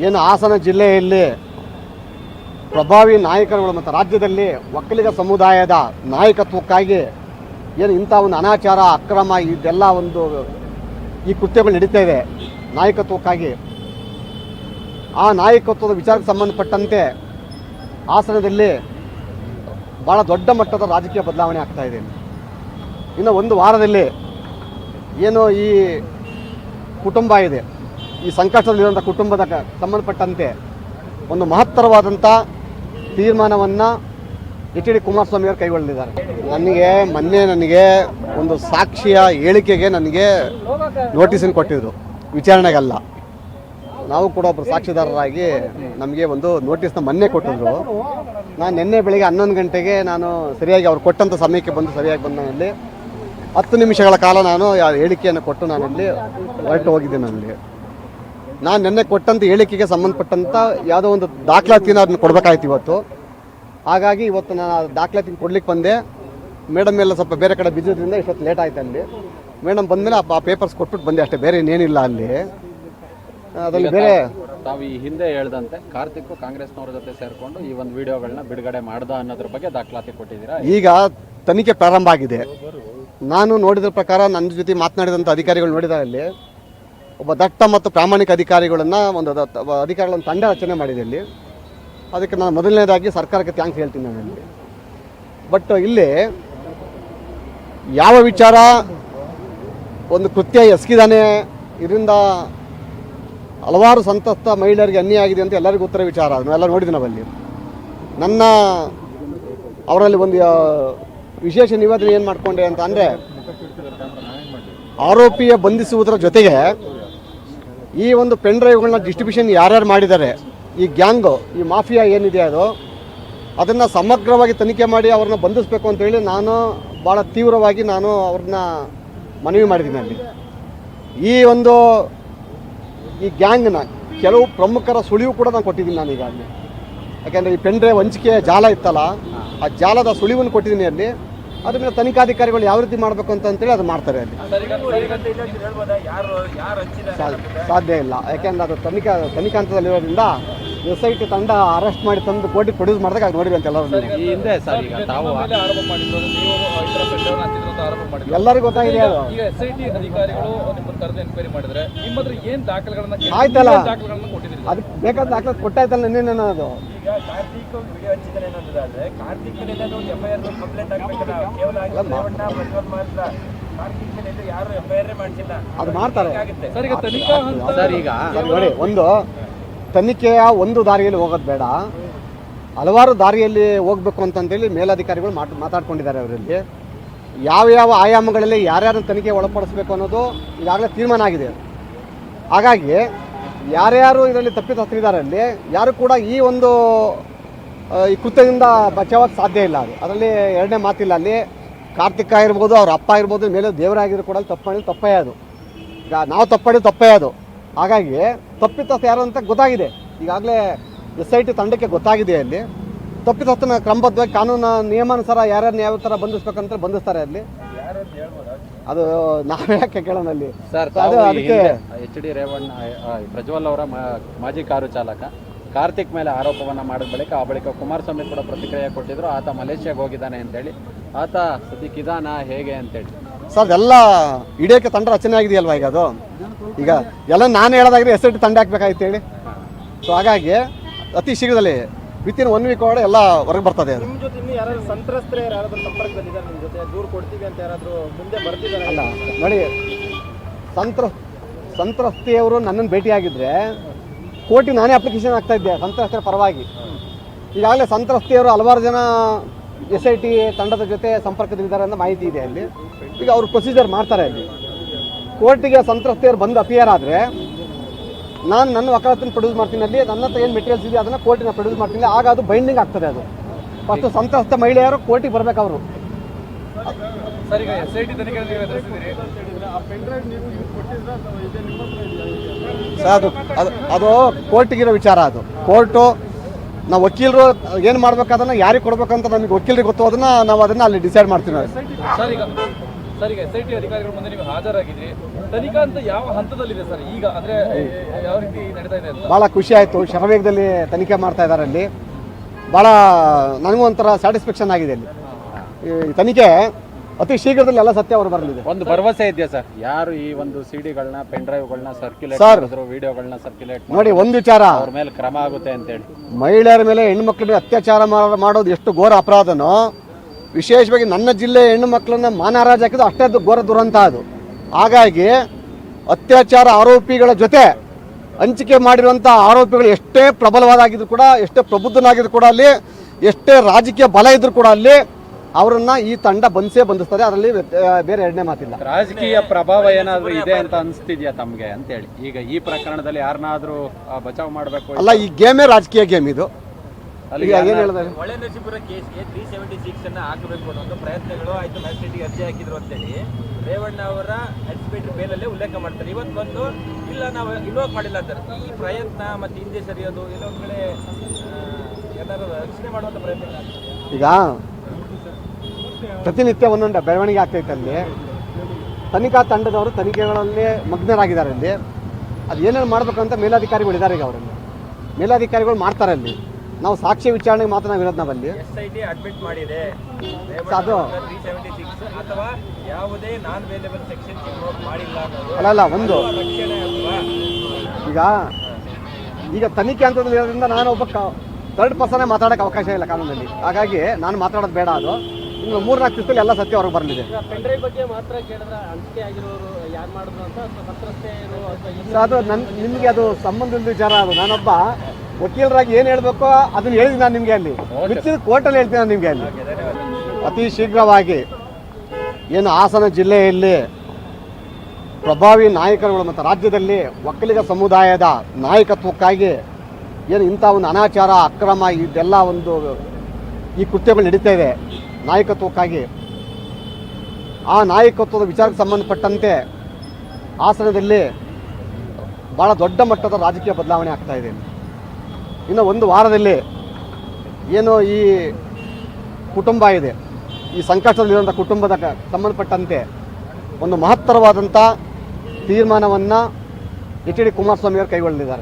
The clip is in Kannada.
ಏನು ಹಾಸನ ಜಿಲ್ಲೆಯಲ್ಲಿ ಪ್ರಭಾವಿ ನಾಯಕರುಗಳು ಮತ್ತು ರಾಜ್ಯದಲ್ಲಿ ಒಕ್ಕಲಿಗ ಸಮುದಾಯದ ನಾಯಕತ್ವಕ್ಕಾಗಿ ಏನು ಇಂಥ ಒಂದು ಅನಾಚಾರ, ಅಕ್ರಮ ಇದೆಲ್ಲ ಒಂದು ಈ ಕೃತ್ಯಗಳು ನಡೀತಾ ಇದೆ. ನಾಯಕತ್ವಕ್ಕಾಗಿ. ಆ ನಾಯಕತ್ವದ ವಿಚಾರಕ್ಕೆ ಸಂಬಂಧಪಟ್ಟಂತೆ ಹಾಸನದಲ್ಲಿ ಭಾಳ ದೊಡ್ಡ ಮಟ್ಟದ ರಾಜಕೀಯ ಬದಲಾವಣೆ ಆಗ್ತಾ ಇದೆ. ಇನ್ನು ಒಂದು ವಾರದಲ್ಲಿ ಏನು ಈ ಕುಟುಂಬ ಇದೆ. ಈ ಸಂಕಷ್ಟದಲ್ಲಿರುವಂಥ ಕುಟುಂಬದ ಸಂಬಂಧಪಟ್ಟಂತೆ ಒಂದು ಮಹತ್ತರವಾದಂಥ ತೀರ್ಮಾನವನ್ನು ಎಚ್ ಡಿ ಕುಮಾರಸ್ವಾಮಿ ಅವರು ಕೈಗೊಳ್ಳಲಿದ್ದಾರೆ. ನನಗೆ ಮೊನ್ನೆ ನನಗೆ ಒಂದು ಸಾಕ್ಷಿಯ ಹೇಳಿಕೆಗೆ ನನಗೆ ನೋಟಿಸನ್ನು ಕೊಟ್ಟಿದ್ರು. ವಿಚಾರಣೆಗಲ್ಲ. ನಾವು ಕೂಡ ಒಬ್ಬರು ಸಾಕ್ಷಿದಾರರಾಗಿ ನಮಗೆ ಒಂದು ನೋಟಿಸ್ನ ಮೊನ್ನೆ ಕೊಟ್ಟಿದ್ರು. ನಾನು ನಿನ್ನೆ ಬೆಳಿಗ್ಗೆ ಹನ್ನೊಂದು ಗಂಟೆಗೆ ನಾನು ಸರಿಯಾಗಿ ಅವ್ರು ಕೊಟ್ಟಂಥ ಸಮಯಕ್ಕೆ ಬಂದು ಸರಿಯಾಗಿ ಬಂದು ನಾನಲ್ಲಿ ಹತ್ತು ನಿಮಿಷಗಳ ಕಾಲ ನಾನು ಹೇಳಿಕೆಯನ್ನು ಕೊಟ್ಟು ನಾನಲ್ಲಿ ಹೊರಟು ಹೋಗಿದ್ದೆ ನಾನಲ್ಲಿ ನಾನು ನಿನ್ನೆ ಕೊಟ್ಟಂಥ ಹೇಳಿಕೆಗೆ ಸಂಬಂಧಪಟ್ಟಂಥ ಯಾವುದೋ ಒಂದು ದಾಖಲಾತಿನ ಅದನ್ನು ಕೊಡಬೇಕಾಯ್ತು ಇವತ್ತು. ಹಾಗಾಗಿ ಇವತ್ತು ನಾನು ಆ ದಾಖಲಾತಿ ಕೊಡ್ಲಿಕ್ಕೆ ಬಂದೆ. ಮೇಡಮ್ ಎಲ್ಲ ಸ್ವಲ್ಪ ಬೇರೆ ಕಡೆ ಬಿದ್ದಿದ್ದರಿಂದ ಇಷ್ಟೊತ್ತು ಲೇಟ್ ಆಯ್ತು ಅಲ್ಲಿ. ಮೇಡಮ್ ಬಂದಮೇಲೆ ಆ ಪೇಪರ್ಸ್ ಕೊಟ್ಬಿಟ್ಟು ಬಂದೆ ಅಷ್ಟೇ ಬೇರೆ ಇನ್ನೇನಿಲ್ಲ ಅಲ್ಲಿ. ಅದರಲ್ಲಿ ಬೇರೆ ತಾವು ಈ ಹಿಂದೆ ಹೇಳ್ದಂತೆ ಕಾರ್ತಿಕ್ ಕಾಂಗ್ರೆಸ್ನವ್ರ ಜೊತೆ ಸೇರಿಕೊಂಡು ಈ ಒಂದು ವಿಡಿಯೋಗಳನ್ನ ಬಿಡುಗಡೆ ಮಾಡ್ದ ಅನ್ನೋದ್ರ ಬಗ್ಗೆ ದಾಖಲಾತಿ ಕೊಟ್ಟಿದ್ದೀರಾ? ಈಗ ತನಿಖೆ ಪ್ರಾರಂಭ ಆಗಿದೆ. ನಾನು ನೋಡಿದ ಪ್ರಕಾರ ನನ್ನ ಜೊತೆ ಮಾತನಾಡಿದಂಥ ಅಧಿಕಾರಿಗಳು ನೋಡಿದಾರೆ ಅಲ್ಲಿ. ಒಬ್ಬ ದಟ್ಟ ಮತ್ತು ಪ್ರಾಮಾಣಿಕ ಅಧಿಕಾರಿಗಳನ್ನು ಒಂದು ಅಧಿಕಾರಿಗಳ ಒಂದು ತಂಡ ರಚನೆ ಮಾಡಿದೆ ಇಲ್ಲಿ. ಅದಕ್ಕೆ ನಾನು ಮೊದಲನೇದಾಗಿ ಸರ್ಕಾರಕ್ಕೆ ಥ್ಯಾಂಕ್ಸ್ ಹೇಳ್ತೀನಿ ನಾನು ಇಲ್ಲಿ. ಬಟ್ ಇಲ್ಲಿ ಯಾವ ವಿಚಾರ, ಒಂದು ಕೃತ್ಯ ಎಸಗಿದಾನೆ ಇದರಿಂದ ಹಲವಾರು ಸಂತಸ್ತ ಮಹಿಳೆಯರಿಗೆ ಅನ್ಯಾಯ ಆಗಿದೆ ಅಂತ ಎಲ್ಲರಿಗೂ ಉತ್ತರ ವಿಚಾರ. ಅದನ್ನೆಲ್ಲ ನೋಡಿದ್ವಿ ನಾವಲ್ಲಿ ನನ್ನ ಅವರಲ್ಲಿ ಒಂದು ವಿಶೇಷ ನಿವೇದನೆ ಏನು ಮಾಡಿಕೊಂಡೆ ಅಂತ ಅಂದರೆ, ಆರೋಪಿಯ ಬಂಧಿಸುವುದರ ಜೊತೆಗೆ ಈ ಒಂದು ಪೆನ್ ಡ್ರೈವ್ಗಳನ್ನ ಡಿಸ್ಟ್ರಿಬ್ಯೂಷನ್ ಯಾರ್ಯಾರು ಮಾಡಿದ್ದಾರೆ, ಈ ಗ್ಯಾಂಗು, ಈ ಮಾಫಿಯಾ ಏನಿದೆ ಅದು, ಅದನ್ನು ಸಮಗ್ರವಾಗಿ ತನಿಖೆ ಮಾಡಿ ಅವ್ರನ್ನ ಬಂಧಿಸಬೇಕು ಅಂತೇಳಿ ನಾನು ಭಾಳ ತೀವ್ರವಾಗಿ ನಾನು ಅವ್ರನ್ನ ಮನವಿ ಮಾಡಿದ್ದೀನಿ ಅಲ್ಲಿ. ಈ ಒಂದು, ಈ ಗ್ಯಾಂಗ್ನ ಕೆಲವು ಪ್ರಮುಖರ ಸುಳಿವು ಕೂಡ ನಾನು ಕೊಟ್ಟಿದ್ದೀನಿ ನಾನು ಈಗಾಗಲೇ. ಯಾಕೆಂದರೆ ಈ ಪೆನ್ ಡ್ರೈವ್ ಹಂಚಿಕೆಯ ಜಾಲ ಇತ್ತಲ್ಲ, ಆ ಜಾಲದ ಸುಳಿವನ್ನು ಕೊಟ್ಟಿದ್ದೀನಿ ಅಲ್ಲಿ. ಅದ್ರ ಮೇಲೆ ತನಿಖಾಧಿಕಾರಿಗಳು ಯಾವ ರೀತಿ ಮಾಡಬೇಕು ಅಂತ ಅಂತೇಳಿ ಅದು ಮಾಡ್ತಾರೆ ಅಲ್ಲಿ. ಸಾಧ್ಯ ಇಲ್ಲ. ಯಾಕೆಂದ್ರೆ ಅದು ತನಿಖಾ ತನಿಖಾ ಹಂತದಲ್ಲಿರೋದ್ರಿಂದ ಎಸ್ ಐ ಟಿ ತಂಡ ಅರೆಸ್ಟ್ ಮಾಡಿ ತಂದು ಕೋಟಿ ಪ್ರೊಡ್ಯೂಸ್ ಮಾಡಿದಾಗ ಅದು ನೋಡಿರಿ ಅಂತ ಎಲ್ಲರೂ ಈ ಹಿಂದೆ ಸರ್ ಈಗ ತಾವು ಎಲ್ಲರಿಗೂ ಗೊತ್ತಾಗಿದೆ ಅದು. ಈಗ ಎಸ್ ಐ ಟಿ ಅಧಿಕಾರಿಗಳು ನಿಮ್ಮನ್ನು ಕರೆದು ಎನ್ಕ್ವೈರಿ ಮಾಡಿದ್ರೆ ನಿಮ್ಮ ಹತ್ರ ಏನ್ ದಾಖಲೆಗಳನ್ನ ಕೇಳಿ- ಆಯ್ತಲ್ಲ. ಅದಕ್ಕೆ ಬೇಕಾದ ದಾಖಲೆ ಕೊಟ್ಟಾಯ್ತಲ್ಲ ನಿನ್ನೆ ಅದು. ಕಾರ್ತಿಕ್ ವಿಡಿಯೋ ಹಂಚಿದಾನೆ ಅನ್ನೋದಾದ್ರೆ ಕಾರ್ತಿಕ್ ಮೇಲೆ ಏನಾದ್ರು ಒಂದು ಎಫ್ ಐ ಆರ್ ಕಂಪ್ಲೇಂಟ್ ಆಗ್ಬೇಕಲ್ಲ. ಕೇವಲ ರೇವಣ್ಣ ಪ್ರಜ್ವಲ್ ಮಾತ್ರ ಕಾರ್ತಿಕ್ ಮೇಲೆ ಯಾರು ಎಫ್ ಐ ಆರ್ ಮಾಡಿಸಿಲ್ಲ. ಅದು ಮಾಡ್ತಾರೆ. ಸರ್ ಈಗ ತನಿಖಾ ಸರ್ ಈಗ ನೋಡಿ ಒಂದು ತನಿಖೆಯ ಒಂದು ದಾರಿಯಲ್ಲಿ ಹೋಗೋದು ಬೇಡ. ಹಲವಾರು ದಾರಿಯಲ್ಲಿ ಹೋಗ್ಬೇಕು ಅಂತಂದೇಳಿ ಮೇಲಧಿಕಾರಿಗಳು ಮಾತು ಮಾತಾಡ್ಕೊಂಡಿದ್ದಾರೆ ಅವರಲ್ಲಿ. ಯಾವ ಯಾವ ಆಯಾಮಗಳಲ್ಲಿ ಯಾರ್ಯಾರನ್ನು ತನಿಖೆ ಒಳಪಡಿಸ್ಬೇಕು ಅನ್ನೋದು ಈಗಾಗಲೇ ತೀರ್ಮಾನ ಆಗಿದೆ. ಹಾಗಾಗಿ ಯಾರ್ಯಾರು ಇದರಲ್ಲಿ ತಪ್ಪಿತಸ್ಥರಿದ್ದಾರೆ ಅಲ್ಲಿ, ಯಾರು ಕೂಡ ಈ ಒಂದು ಈ ಕೃತ್ಯದಿಂದ ಬಚಾವಕ್ಕೆ ಸಾಧ್ಯ ಇಲ್ಲ ಅದು. ಅದರಲ್ಲಿ ಎರಡನೇ ಮಾತಿಲ್ಲ ಅಲ್ಲಿ. ಕಾರ್ತಿಕ ಇರ್ಬೋದು ಅವ್ರ ಅಪ್ಪ ಇರ್ಬೋದು ಮೇಲೆ ದೇವರಾಗಿದ್ರು ಕೂಡ ತಪ್ಪು ಮಾಡಿದ್ರು ತಪ್ಪೇ ಅದು. ಈಗ ನಾವು ತಪ್ಪಾಡಿದ್ದು ತಪ್ಪೇ ಅದು. ಹಾಗಾಗಿ ತಪ್ಪಿತಸ್ಥ ಯಾರು ಅಂತ ಗೊತ್ತಾಗಿದೆ. ಈಗಾಗಲೇ ಎಸ್ ಐ ಟಿ ತಂಡಕ್ಕೆ ಗೊತ್ತಾಗಿದೆ ಅಲ್ಲಿ. ತಪ್ಪಿತಸ್ಥನ ಕ್ರಮಬದ್ಧವಾಗಿ ಕಾನೂನು ನಿಯಮಾನುಸಾರ ಯಾರ್ಯಾರನ್ನ ಯಾವ ಥರ ಬಂಧಿಸ್ಬೇಕಂತ ಬಂಧಿಸ್ತಾರೆ ಅಲ್ಲಿ. ಅದು ನಾವೇ ಯಾಕೆ ಕೇಳೋಣ ಅಲ್ಲಿ ಸರ್ ಅದು ಅದಕ್ಕೆ ಎಚ್ ಡಿ ರೇವಣ್ಣ ಪ್ರಜ್ವಲ್ ಅವರ ಮಾಜಿ ಕಾರು ಚಾಲಕ. ಕಾರ್ತಿಕ್ ಮೇಲೆ ಆರೋಪವನ್ನ ಮಾಡಿದ ಬಳಿಕ ಆ ಬಳಿಕ ಕುಮಾರಸ್ವಾಮಿ ಕೂಡ ಪ್ರತಿಕ್ರಿಯೆ ಕೊಟ್ಟಿದ್ರು. ಆತ ಮಲೇಷ್ಯಾಗೆ ಹೋಗಿದ್ದಾನೆ ಅಂತೇಳಿ. ಆತ ಸದ್ಯಕ್ಕಿದಾನ ಹೇಗೆ ಅಂತೇಳಿ. ಸರ್ ಎಲ್ಲ ಇಡೀಕೆ ತಂಡ ರಚನೆ ಆಗಿದೆಯಲ್ವಾ ಈಗ ಅದು? ಈಗ ಎಲ್ಲ ನಾನು ಹೇಳೋದಾದ್ರೆ ಎಸ್ ಐ ಟಿ ತಂಡ ಹಾಕ್ಬೇಕಾಗಿತ್ತು ಹೇಳಿ. ಸೊ ಹಾಗಾಗಿ ಅತಿ ಶೀಘ್ರದಲ್ಲಿ ವಿತಿನ್ ಒನ್ ವೀಕ್ ಒಳಗಡೆ ಎಲ್ಲ ಹೊರಗೆ ಬರ್ತದೆ ಅದು. ನಿಮ್ ಜೊತೆ ಇನ್ನು ಯಾರಾದ್ರು ಸಂತ್ರಸ್ತರು ಯಾರಾದ್ರೂ ಸಂಪರ್ಕದಲ್ಲಿದ್ದಾರೆ ನಿಮ್ ಜೊತೆ? ದೂರ ಕೊಡ್ತೀವಿ ಅಂತ ಯಾರಾದ್ರೂ ಮುಂದೆ ಬರ್ತಿದ್ದಾರೆ? ಅಲ್ಲ ನೋಡಿ ಸಂತ್ರ ಸಂತ್ರಸ್ತೆಯವರು ನನ್ನನ್ನು ಭೇಟಿಯಾಗಿದ್ದರೆ ಕೋರ್ಟಿ ನಾನೇ ಅಪ್ಲಿಕೇಶನ್ ಆಗ್ತಾ ಇದ್ದೆ ಸಂತ್ರಸ್ತರ ಪರವಾಗಿ. ಈಗಾಗಲೇ ಸಂತ್ರಸ್ತೆಯವರು ಹಲವಾರು ಜನ ಎಸ್ ಐ ಟಿ ತಂಡದ ಜೊತೆ ಸಂಪರ್ಕದಲ್ಲಿದ್ದಾರೆ ಅಂತ ಮಾಹಿತಿ ಇದೆ ಅಲ್ಲಿ. ಈಗ ಅವರು ಪ್ರೊಸೀಜರ್ ಮಾಡ್ತಾರೆ ಅಲ್ಲಿ. ಕೋರ್ಟಿಗೆ ಸಂತ್ರಸ್ತೆಯವರು ಬಂದು ಅಪಿಯರ್ ಆದರೆ ನಾನು ನನ್ನ ವಕಾಲತ್ತನ್ನು ಪ್ರೊಡ್ಯೂಸ್ ಮಾಡ್ತೀನಿ ಅಲ್ಲಿ ನನ್ನ ಹತ್ರ ಏನು ಮೆಟೀರಿಯಲ್ಸ್ ಇದೆ ಅದನ್ನು ಕೋರ್ಟಿನ ಪ್ರೊಡ್ಯೂಸ್ ಮಾಡ್ತೀನಿ ಆಗ ಅದು ಬೈಂಡಿಂಗ್ ಆಗ್ತದೆ ಅದು. ಫಸ್ಟು ಸಂತ್ರಸ್ತ ಮಹಿಳೆಯರು ಕೋರ್ಟಿಗೆ ಬರಬೇಕು ಅವರು. ಅದು ಅದು ಅದು ಕೋರ್ಟಿಗಿರೋ ವಿಚಾರ ಅದು. ಕೋರ್ಟು ನಾವು ವಕೀಲರು ಏನು ಮಾಡ್ಬೇಕಾದನ್ನ ಯಾರಿಗೆ ಕೊಡ್ಬೇಕಂತ ನಮಗೆ ವಕೀಲರಿಗೆ ಗೊತ್ತು ಅದನ್ನ ನಾವು ಅದನ್ನ ಅಲ್ಲಿ ಡಿಸೈಡ್ ಮಾಡ್ತೀವಿ ಸರ್ ಈಗ ಎಸ್ ಐ ಟಿ ಅಧಿಕಾರಿಗಳ ಮುಂದೆ ನೀವು ಹಾಜರಾಗಿದ್ರಿ. ತನಿಖಾ ಅಂತ ಯಾವ ಹಂತದಲ್ಲಿದೆ ಸರ್ ಈಗ? ಅಂದ್ರೆ ಯಾವ ರೀತಿ ನಡೀತಾ ಇದೆ ಅಂತ? ಭಾಳ ಖುಷಿ ಆಯಿತು. ಶರವೇಗದಲ್ಲಿ ತನಿಖೆ ಮಾಡ್ತಾ ಇದ್ದಾರೆ ಅಲ್ಲಿ. ಭಾಳ ನನಗೂ ಒಂಥರ ಸ್ಯಾಟಿಸ್ಫ್ಯಾಕ್ಷನ್ ಆಗಿದೆ ಅಲ್ಲಿ. ಈ ತನಿಖೆ ಅತಿ ಶೀಘ್ರದಲ್ಲಿ ಎಲ್ಲ ಸತ್ಯ ಅವರು ಬರಲಿದೆ. ಒಂದು ಭರವಸೆ ಇದೆಯಾ ಸರ್? ಯಾರು ಈ ಒಂದು ಸಿಡಿಗಳನ್ನ ಪೆನ್ ಡ್ರೈವ್ಗಳನ್ನ ಸರ್ಕ್ಯುಲೇಟ್ Sir. ಮಾಡಿದ್ರು ವಿಡಿಯೋಗಳನ್ನ ಸರ್ಕ್ಯುಲೇಟ್ ನೋಡಿ ಒಂದು ವಿಚಾರ. ಅವ್ರ ಮೇಲೆ ಕ್ರಮ ಆಗುತ್ತೆ ಅಂತೇಳಿ. ಮಹಿಳೆಯರ ಮೇಲೆ ಹೆಣ್ಮಕ್ಳ ಮೇಲೆ ಅತ್ಯಾಚಾರ ಮಾ- ಮಾಡೋದು ಎಷ್ಟು ಘೋರ ಅಪರಾಧನೋ ವಿಶೇಷವಾಗಿ ನನ್ನ ಜಿಲ್ಲೆ ಹೆಣ್ಣು ಮಕ್ಕಳನ್ನ ಮಾನಹಾರಾಜ ಹಾಕಿದ್ರು ಅಷ್ಟೇ ಘೋರ ದುರಂತ ಅದು. ಹಾಗಾಗಿ ಅತ್ಯಾಚಾರ ಆರೋಪಿಗಳ ಜೊತೆ ಹಂಚಿಕೆ ಮಾಡಿರುವಂಥ ಆರೋಪಿಗಳು ಎಷ್ಟೇ ಪ್ರಬಲವಾದಾಗಿದ್ರು ಕೂಡ ಎಷ್ಟೇ ಪ್ರಬುದ್ಧನಾಗಿದ್ರು ಕೂಡ ಅಲ್ಲಿ ಎಷ್ಟೇ ರಾಜಕೀಯ ಬಲ ಇದ್ರು ಕೂಡ ಅಲ್ಲಿ ಅವರನ್ನ ಈ ತಂಡ ಬಂಧಿಸೇ ಬಂಧಿಸ್ತಾರೆ ಅದರಲ್ಲಿ ಬೇರೆ ಎರಡನೇ ಮಾತಿಲ್ಲ. ರಾಜಕೀಯ ಪ್ರಭಾವ ಏನಾದರೂ ಇದೆ ಅಂತ ಅನಿಸ್ತಿದ್ಯಾ ತಮ್ಗೆ? ಅಂತೇಳಿ. ಈಗ ಈ ಪ್ರಕರಣದಲ್ಲಿ ಯಾರನ್ನಾದರೂ ಬಚಾವ್ ಮಾಡಬೇಕು ಅಲ್ಲ ಈ ಗೇಮೇ ರಾಜಕೀಯ ಗೇಮ್ ಇದು. ಈಗ ಏನು ಹೇಳಿದ್ರೆ ಒಳ್ಳೆ ನರಸೀಪುರ ಕೇಸ್ಗೆ ತ್ರೀ ಸೆವೆಂಟಿ ಸಿಕ್ಸ್ ಅನ್ನ ಹಾಕಬೇಕು ಅನ್ನೋ ಪ್ರಯತ್ನಗಳು ಆಯ್ತು ಮ್ಯಾಜಿಸ್ಟ್ರೇಟ್ಗೆ ಅರ್ಜಿ ಹಾಕಿದ್ರು ಅಂತೇಳಿ. ರೇವಣ್ಣ ಅವರ ಅಡ್ಮಿಟ್ ಮೇಲಲ್ಲೇ ಉಲ್ಲೇಖ ಮಾಡ್ತಾರೆ. ಇವತ್ತು ಬಂದು ಇಲ್ಲ ನಾವು ಇನ್ವೋಕ್ ಮಾಡಿಲ್ಲ ಅಂತಾರೆ. ಈ ಪ್ರಯತ್ನ ಮತ್ತೆ ಹಿಂದೆ ಸರಿಯೋದು ಎಲ್ಲೊಂದ್ ಕಡೆ ಏನಾದ್ರು ರಕ್ಷಣೆ ಮಾಡುವಂತ ಪ್ರಯತ್ನ ಈಗ ಪ್ರತಿನಿತ್ಯ ಒಂದೊಂದು ಬೆಳವಣಿಗೆ ಆಗ್ತೈತೆ ಅಲ್ಲಿ. ತನಿಖಾ ತಂಡದವರು ತನಿಖೆಗಳಲ್ಲಿ ಮಗ್ನರಾಗಿದ್ದಾರೆ ಅಲ್ಲಿ. ಅದು ಏನೇನು ಮಾಡಬೇಕಂತ ಮೇಲಾಧಿಕಾರಿಗಳು ಇದ್ದಾರೆ ಈಗ ಅವರಲ್ಲಿ. ಮೇಲಾಧಿಕಾರಿಗಳು ಮಾಡ್ತಾರೆ ಅಲ್ಲಿ. ನಾವು ಸಾಕ್ಷಿ ವಿಚಾರಣೆಗೆ ಮಾತ್ರ ನಾವು ಇರೋದು ನಾವಲ್ಲಿ ಅಲ್ಲಿ ಅಡ್ಮಿಟ್ ಮಾಡಿದೆ. ಅದು- ಅಥವಾ ಯಾವುದೇ ನಾನ್ ವೇಲೇಬಲ್ ಸೆಕ್ಷನ್ ಇನ್ವೋಕ್ ಮಾಡಿಲ್ಲ ಅನ್ನೋದು ಅಲ್ಲ ಅಲ್ಲ ಒಂದು. ಈಗ ಈಗ ತನಿಖೆ ಅಂತ ಇರೋದ್ರಿಂದ ನಾನು ಒಬ್ಬ ಥರ್ಡ್ ಪರ್ಸನೇ ಮಾತಾಡೋಕ್ಕೆ ಅವಕಾಶ ಇಲ್ಲ ಕಾನೂನಲ್ಲಿ. ಹಾಗಾಗಿ ನಾನು ಮಾತಾಡೋದು ಬೇಡ ಅದು. ಇನ್ನು ಮೂರ್ನಾಲ್ಕು ದಿವಸದಲ್ಲಿ ಎಲ್ಲ ಸತ್ಯ ಹೊರಗೆ ಬರಲಿದೆ. ಅದು ನನ್ನ ನಿಮಗೆ ಅದು ಸಂಬಂಧದ ವಿಚಾರ ಅದು. ನಾನೊಬ್ಬ ವಕೀಲರಾಗಿ ಏನು ಹೇಳಬೇಕೋ ಅದನ್ನ ಹೇಳಿದ್ದೀನಿ ನಾನು ನಿಮಗೆ ಅಲ್ಲಿ. ಮಿಕ್ಕಿದ ಕೋರ್ಟಲ್ಲಿ ಹೇಳ್ತೀನಿ ನಾನು ನಿಮಗೆ ಅಲ್ಲಿ. ಅತಿ ಶೀಘ್ರವಾಗಿ ಏನು ಹಾಸನ ಜಿಲ್ಲೆಯಲ್ಲಿ ಪ್ರಭಾವಿ ನಾಯಕರುಗಳು ಮತ್ತು ರಾಜ್ಯದಲ್ಲಿ ಒಕ್ಕಲಿಗ ಸಮುದಾಯದ ನಾಯಕತ್ವಕ್ಕಾಗಿ ಏನು ಇಂಥ ಒಂದು ಅನಾಚಾರ ಅಕ್ರಮ ಇದೆಲ್ಲ ಒಂದು ಈ ಕೃತ್ಯಗಳು ನಡೀತಾ ಇದೆ. ನಾಯಕತ್ವಕ್ಕಾಗಿ. ಆ ನಾಯಕತ್ವದ ವಿಚಾರಕ್ಕೆ ಸಂಬಂಧಪಟ್ಟಂತೆ ಹಾಸನದಲ್ಲಿ ಭಾಳ ದೊಡ್ಡ ಮಟ್ಟದ ರಾಜಕೀಯ ಬದಲಾವಣೆ ಆಗ್ತಾ ಇದೆ. ಇನ್ನು ಒಂದು ವಾರದಲ್ಲಿ ಏನು ಈ ಕುಟುಂಬ ಇದೆ, ಈ ಸಂಕಷ್ಟದಲ್ಲಿರುವಂಥ ಕುಟುಂಬದ ಸಂಬಂಧಪಟ್ಟಂತೆ ಒಂದು ಮಹತ್ತರವಾದಂಥ ತೀರ್ಮಾನವನ್ನು ಎಚ್ ಡಿ ಕುಮಾರಸ್ವಾಮಿ ಅವರು ಕೈಗೊಳ್ಳಲಿದ್ದಾರೆ.